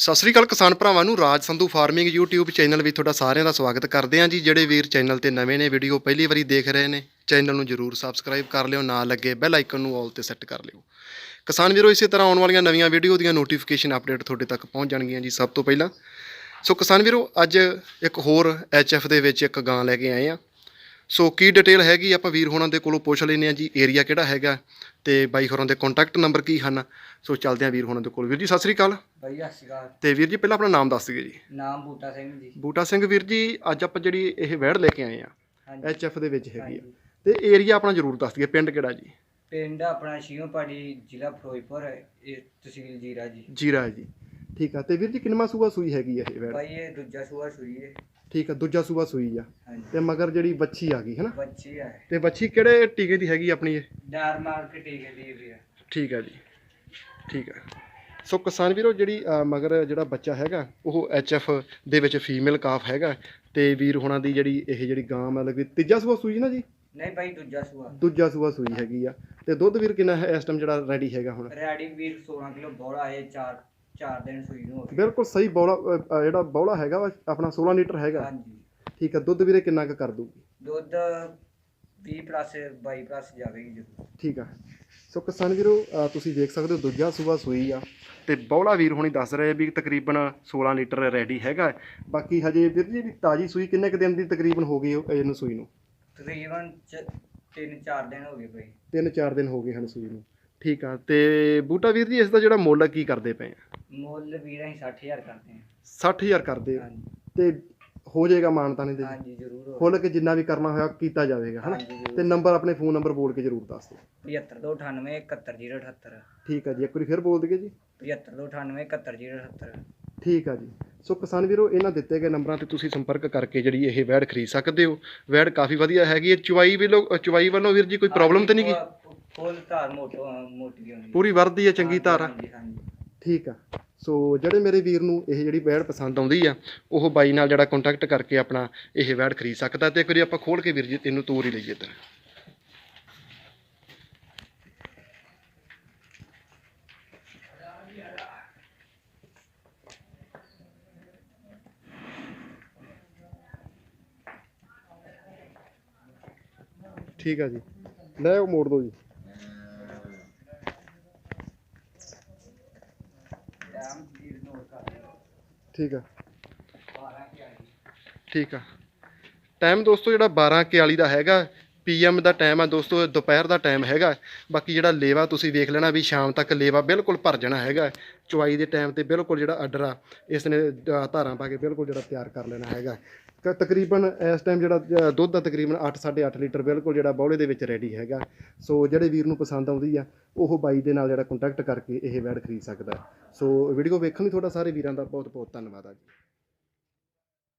ਸਤਿ ਸ੍ਰੀ ਅਕਾਲ ਕਿਸਾਨ ਭਰਾਵਾਂ ਨੂੰ, Raj Sandhu farming YouTube channel ਵਿੱਚ ਤੁਹਾਡਾ ਸਾਰਿਆਂ ਦਾ ਸਵਾਗਤ ਕਰਦੇ ਹਾਂ ਜੀ। ਜਿਹੜੇ ਵੀਰ ਚੈਨਲ ਤੇ ਨਵੇਂ ਨੇ ਵੀਡੀਓ ਪਹਿਲੀ ਵਾਰੀ ਦੇਖ ਰਹੇ ਨੇ, ਚੈਨਲ ਨੂੰ ਜਰੂਰ ਸਬਸਕ੍ਰਾਈਬ ਕਰ ਲਿਓ, ਨਾਲ ਲੱਗੇ ਬੈਲ ਆਈਕਨ ਨੂੰ ਆਲ ਤੇ ਸੈੱਟ ਕਰ ਲਿਓ। ਕਿਸਾਨ ਵੀਰੋ, ਇਸੇ ਤਰ੍ਹਾਂ ਆਉਣ ਵਾਲੀਆਂ ਨਵੀਆਂ ਵੀਡੀਓ ਦੀਆਂ ਨੋਟੀਫਿਕੇਸ਼ਨ ਅਪਡੇਟ ਤੁਹਾਡੇ ਤੱਕ ਪਹੁੰਚ ਜਾਣਗੀਆਂ ਜੀ ਸਭ ਤੋਂ ਪਹਿਲਾਂ। ਸੋ ਕਿਸਾਨ ਵੀਰੋ, ਅੱਜ ਇੱਕ ਹੋਰ HF ਦੇ ਵਿੱਚ ਇੱਕ ਗਾਂ ਲੈ ਕੇ ਆਏ ਆ ਸੋ ਕੀ ਡਿਟੇਲ ਹੈਗੀ? ਆਪਾਂ ਵੀਰ ਹੋਣਾ ਦੇ ਕੋਲੋਂ ਪੁੱਛ ਲੈਨੇ ਆ ਜੀ ਏਰੀਆ ਕਿਹੜਾ ਹੈਗਾ ਤੇ ਬਾਈ ਹੋਰਾਂ ਦੇ ਕੰਟੈਕਟ ਨੰਬਰ ਕੀ ਹਨ? ਸੋ ਚੱਲਦੇ ਆ ਵੀਰ ਹੋਰਾਂ ਦੇ ਕੋਲ। ਵੀਰ ਜੀ ਸਤਿ ਸ੍ਰੀ ਅਕਾਲ। ਭਾਈ ਸਤਿ ਸ਼੍ਰੀ ਅਕਾਲ। ਤੇ ਵੀਰ ਜੀ ਪਹਿਲਾਂ ਆਪਣਾ ਨਾਮ ਦੱਸ ਦਿਓ ਜੀ। ਨਾਮ ਬੂਟਾ ਸਿੰਘ ਜੀ। ਬੂਟਾ ਸਿੰਘ ਵੀਰ ਜੀ ਅੱਜ ਆਪਾਂ ਜਿਹੜੀ ਇਹ ਵੈੜ ਲੈ ਕੇ ਆਏ ਆ ਹਾਂਜੀ। ਐਚਐਫ ਦੇ ਵਿੱਚ ਹੈਗੀ ਆ। ਤੇ ਏਰੀਆ ਆਪਣਾ ਜ਼ਰੂਰ ਦੱਸ ਦਈਏ ਪਿੰਡ ਕਿਹੜਾ ਜੀ? ਪਿੰਡ ਆਪਣਾ ਸ਼ਿਓ ਪਹਾੜੀ ਜ਼ਿਲ੍ਹਾ ਫਿਰੋਜ਼ਪੁਰ ਇਹ ਤਹਿਸੀਲ ਜੀਰਾ ਜੀ। ਜੀਰਾ ਜੀ। ਠੀਕ ਆ। ਤੇ ਵੀਰ ਜੀ ਕਿੰਨਵਾਂ ਸੂਆ ਸੂਈ ਹੈਗੀ ਆ ਇਹ ਵੈੜ ਭਾਈ ਇਹ ਦੂਜਾ ਸੂਆ ਸੂਈ ਹੈ। ਠੀਕ ਆ ਦੂਜਾ ਸੂਆ ਸੂਈ ਆ। ਤੇ ਮਗਰ ਜਿਹੜੀ ਬੱਚੀ ਆ ਗਈ ਹੈ ਨਾ ਬੱਚੀ ਹੈ ਤੇ ਬੱਚੀ ਕਿਹੜੇ ਟੀਕੇ ਦੀ ਹੈਗੀ ਆਪਣੀ ਇਹ? ਡਾਰ ਮਾਰ ਕੇ ਟੀਕੇ ਦੀ ਵੀ ਹੈ ਠੀਕ ਆ ਜੀ ਠੀਕ ਆ। ਸੋ ਕਿਸਾਨ ਵੀਰੋ ਜਿਹੜੀ ਅ, ਮਗਰ ਜਿਹੜਾ ਬੱਚਾ ਹੈਗਾ ਉਹ ਐਚਐਫ ਦੇ ਵਿੱਚ ਫੀਮੇਲ ਕਾਫ ਹੈਗਾ ਤੇ ਵੀਰ ਹੋਣਾ ਦੀ ਜਿਹੜੀ ਇਹ ਜਿਹੜੀ ਗਾਂ ਮਤਲਬ ਕਿ ਤੀਜਾ ਸੂਆ ਸੂਈ ਨਾ ਜੀ? ਨਹੀਂ ਭਾਈ ਦੂਜਾ ਸੂਆ। ਦੂਜਾ ਸੂਆ ਸੂਈ ਹੈਗੀ ਆ। ਤੇ ਦੁੱਧ ਵੀਰ ਕਿੰਨਾ ਹੈ ਇਸ ਟਾਈਮ ਜਿਹੜਾ ਰੈਡੀ ਹੈਗਾ ਹੁਣ? ਰੈਡੀ ਵੀਰ 16 ਕਿਲੋ ਬੋਲਾ ਹੈ 4 4 ਦਿਨ ਸੂਈ ਨੂੰ ਹੋ ਗਏ ਬਿਲਕੁਲ ਸਹੀ ਬੌਲਾ ਅ, ਅ, ਜਿਹੜਾ ਬੌਲਾ ਹੈਗਾ ਵਾ ਆਪਣਾ 16 ਲੀਟਰ ਹੈਗਾ। ਹਾਂਜੀ। ਠੀਕ ਆ ਦੁੱਧ ਵੀਰੇ ਕਿੰਨਾ ਕੁ ਕਰ ਦੂਗੀ ਦੁੱਧ 20 ਪਲੱਸ 22 ਪਲੱਸ ਜਾਵੇਗੀ ਜੀ। ਠੀਕ ਆ। ਸੋ ਕਿਸਾਨ ਵੀਰੋ ਅ, ਤੁਸੀਂ ਦੇਖ ਸਕਦੇ ਹੋ ਦੂਜਾ ਸੂਆ ਸੂਈ ਆ। ਤੇ ਬੌਲਾ ਵੀਰ ਹੁਣੀ ਦੱਸ ਰਹੇ ਵੀ ਤਕਰੀਬਨ 16 ਲੀਟਰ ਰੈਡੀ ਹੈਗਾ। ਹੈ। ਬਾਕੀ ਹਜੇ ਵੀਰ ਜੀ ਵੀ ਤਾਜੀ ਸੂਈ ਕਿੰਨੇ ਕੁ ਦਿਨ ਦੀ ਤਕਰੀਬਨ ਹੋ ਗਈ ਉਹ- ਇਹਨੂੰ ਸੂਈ ਨੂੰ? ਤਕਰੀਬਨ 3-4 ਦਿਨ ਹੋ ਗਏ ਭਾਈ। ਤਿੰਨ ਚਾਰ ਦਿਨ ਹੋ ਗਏ ਹਨ ਸੂਈ ਨੂੰ। ਠੀਕ ਆ ਤੇ ਬੂਟਾ ਵੀਰ ਜੀ ਇਸ ਦਾ ਜਿਹੜਾ ਮੁੱਲ ਆ ਕੀ ਕਰਦੇ ਪਏ ਆ? ਮੁੱਲ ਵੀਰ ਅਸੀਂ 60000 ਕਰਦੇ ਹਾਂ 60000 ਕਰਦੇ ਆ। ਹਾਂਜੀ। ਤੇ ਹੋ ਜਾਏਗਾ ਮਾਨਤਾਨੇ ਦੇ ਹਾਂਜੀ ਜ਼ਰੂਰ ਹੋ ਖੁੱਲ ਕੇ ਜਿੰਨਾ ਵੀ ਕਰਨਾ ਹੋਇਆ ਕੀਤਾ ਜਾਵੇਗਾ ਹਨਾ? ਹਾਂਜੀ ਜ਼ਰੂਰ। ਤੇ ਨੰਬਰ ਆਪਣੇ ਫੋਨ ਨੰਬਰ ਬੋਲ ਕੇ ਜਰੂਰ ਦੱਸ ਦਿਓ। 7598 71078 ਠੀਕ ਆ ਜੀ ਇੱਕ ਵਾਰੀ ਫਿਰ ਬੋਲ ਦਈਏ ਜੀ। 7598 71078 ਠੀਕ ਆ ਜੀ। ਸੋ ਕਿਸਾਨ ਵੀਰੋ ਇਹਨਾਂ ਦਿੱਤੇ ਗਏ ਨੰਬਰਾਂ ਤੇ ਤੁਸੀਂ ਸੰਪਰਕ ਕਰਕੇ ਜਿਹੜੀ ਇਹ ਵੈੜ ਖਰੀਦ ਸਕਦੇ ਹੋ। ਵੈੜ ਕਾਫੀ ਵਧੀਆ ਹੈਗੀ ਹੈ। ਚੁਵਾਈ ਵੱਲੋਂ ਚੁਵਾਈ ਵੱਲੋਂ ਵੀਰ ਜੀ ਕੋਈ ਪ੍ਰੋਬਲਮ ਤੇ ਨਹੀਂ ਗੀ? ਫੁੱਲ ਧਾਰ ਮੋਟੋ ਮੋਟੀ ਹੁੰਦੀ ਪੂਰੀ ਵਰਦੀ ਹੈ ਚੰਗੀ ਧਾਰ ਆ। ਹਾਂਜੀ ਹਾਂਜੀ। ਠੀਕ ਆ। ਸੋ ਜਿਹੜੇ ਮੇਰੇ ਵੀਰ ਨੂੰ ਇਹ ਜਿਹੜੀ ਵੈੜ ਪਸੰਦ ਆਉਂਦੀ ਆ, ਉਹ ਬਾਈ ਨਾਲ ਜਿਹੜਾ ਕੰਟੈਕਟ ਕਰਕੇ ਆਪਣਾ ਇਹ ਵੈੜ ਖਰੀਦ ਸਕਦਾ ਤੇ ਇੱਕ ਵਾਰੀ ਆਪਾਂ ਖੋਲ ਕੇ ਵੀਰ ਜੀ, ਇਹਨੂੰ ਤੋਰ ਹੀ ਲਈਏ ਤਾਂ ਠੀਕ ਆ ਜੀ। ਲੈ ਉਹ ਮੋੜ ਦਿਓ ਜੀ। ਠੀਕ ਆ। ਠੀਕ ਆ। ਟਾਈਮ ਦੋਸਤੋ ਜਿਹੜਾ 12:41 ਦਾ ਹੈਗਾ ਪੀਐਮ ਦਾ ਟਾਈਮ ਆ ਦੋਸਤੋ, ਦੁਪਹਿਰ ਦਾ ਟਾਈਮ ਹੈਗਾ। ਬਾਕੀ ਜਿਹੜਾ ਲੇਵਾ ਤੁਸੀਂ ਵੇਖ ਲੈਣਾ ਵੀ ਸ਼ਾਮ ਤੱਕ ਲੇਵਾ ਬਿਲਕੁਲ ਭਰ ਜਾਣਾ ਹੈਗਾ। ਚੁਆਈ ਦੇ ਟਾਈਮ ਤੇ ਬਿਲਕੁਲ ਜਿਹੜਾ ਆਰਡਰ ਆ ਇਸ ਨੇ ਧਾਰਾਂ ਪਾ ਕੇ ਬਿਲਕੁਲ ਜਿਹੜਾ ਤਿਆਰ ਕਰ ਲੈਣਾ ਹੈਗਾ। ਕ- ਤਕਰੀਬਨ ਇਸ ਟਾਈਮ ਜਿਹੜਾ ਅ, ਦੁੱਧ ਦਾ ਤਕਰੀਬਨ 8 8.5 ਲੀਟਰ ਬਿਲਕੁਲ ਜਿਹੜਾ ਬੌਲੇ ਦੇ ਵਿੱਚ ਰੈਡੀ ਹੈਗਾ ਸੋ ਜਿਹੜੇ ਵੀਰ ਨੂੰ ਪਸੰਦ ਆਉਂਦੀ ਆ ਉਹ ਬਾਈ ਦੇ ਨਾਲ ਜਿਹੜਾ ਕੰਟੈਕਟ ਕਰਕੇ ਇਹ ਵੈਡ ਖਰੀਦ ਸਕਦਾ ਹੈ। ਸੋ ਵੀਡੀਓ ਵੇਖਣ ਲਈ ਤੁਹਾਡਾ ਸਾਰੇ ਵੀਰਾਂ ਦਾ ਬਹੁਤ ਬਹੁਤ ਧੰਨਵਾਦ ਆ ਜੀ